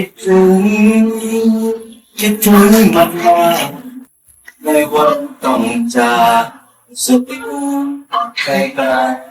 คิดถึงคิดถึงมันมากในวันต้องจากสุดไกลไกล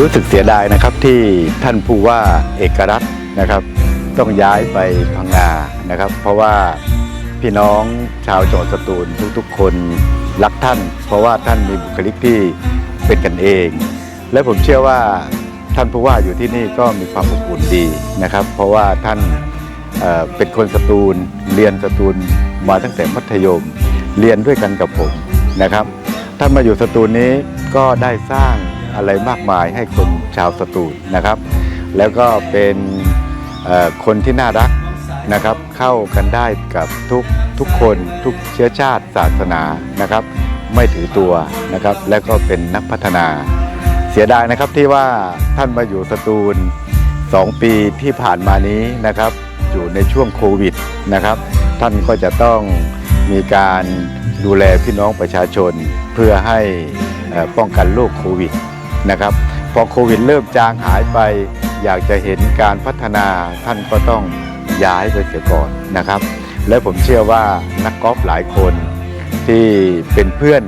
รู้สึกเสียดายนะครับที่ท่านผู้ว่าเอกรัตน์นะครับ ต้องย้ายไปพังงานะครับ เพราะว่าพี่น้องชาวจังหวัดสตูลทุกๆ คนรักท่าน เพราะว่าท่านมีบุคลิกที่เป็นกันเอง และผมเชื่อว่าท่านผู้ว่าอยู่ที่นี่ก็มีความอบอุ่นดีนะครับ เพราะว่าท่านเเป็นคนสตูล เรียนสตูลมาตั้งแต่มัธยม เรียนด้วยกันกับผมนะครับ ท่านมาอยู่สตูลนี้ก็ได้สร้าง อะไรมากมายให้คนชาวสตูลนะครับ แล้วก็เป็นคนที่น่ารักนะครับ เข้ากันได้กับทุกทุกคนทุกเชื้อชาติศาสนานะครับ ไม่ถือตัวนะครับ และก็เป็นนักพัฒนา เสียดายนะครับที่ว่าท่านมาอยู่สตูล 2 ปีที่ผ่านมานี้นะครับ อยู่ในช่วงโควิดนะครับ ท่านก็จะต้องมีการดูแลพี่น้องประชาชนเพื่อให้ป้องกันโรคโควิด นะครับ พอโควิดเริ่มจางหายไป อยากจะเห็นการพัฒนาท่านก็ต้องย้ายไปเสียก่อนนะครับ และผมเชื่อว่านักกอล์ฟหลายคนที่เป็นเพื่อน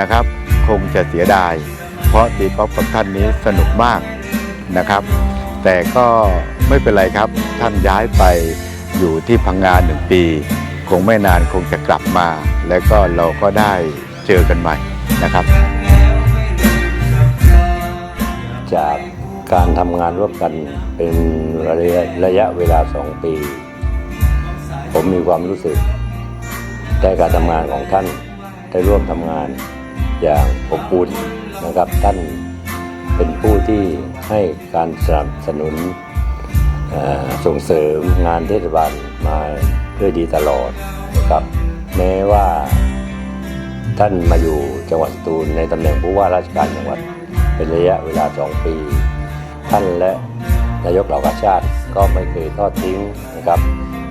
นะครับ คงจะเสียดาย เพราะตีกอล์ฟกับท่านนี้สนุกมากนะครับ แต่ก็ไม่เป็นไรครับท่านย้ายไปอยู่ที่พังงานหนึ่งปี คงไม่นานคงจะกลับมา และก็เราก็ได้เจอกันใหม่นะครับ จากการทำงานร่วมกันเป็นระยะระยะเวลาสองปี ผมมีความรู้สึกได้การทำงานของท่านได้ร่วมทำงานอย่างอบอุ่นนะครับ ท่านเป็นผู้ที่ให้การสนับสนุนส่งเสริมงานเทศบาลมาด้วยดีตลอดนะครับ แม้ว่าท่านมาอยู่จังหวัดสตูลในตำแหน่งผู้ว่าราชการจังหวัด เป็นระยะเวลาสองปี ท่านและนายกเหล่ากาชาติก็ไม่เคยทอดทิ้งนะครับ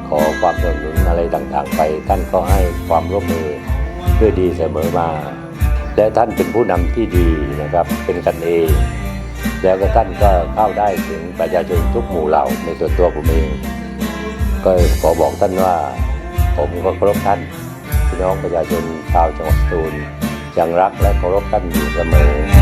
ขอความสนับสนุนอะไรต่างๆ ไป ท่านก็ให้ความร่วมมือด้วยดีเสมอมา และท่านเป็นผู้นำที่ดีนะครับเป็นกันเองแล้วก็ท่านก็เข้าได้ถึงประชาชนทุกหมู่เหล่าในส่วนตัวผมเอง ก็ขอบอกท่านว่า ผมก็เคารพท่านพี่น้องประชาชนชาวจังหวัดสตูลยังรักและเคารพท่านอยู่เสมอ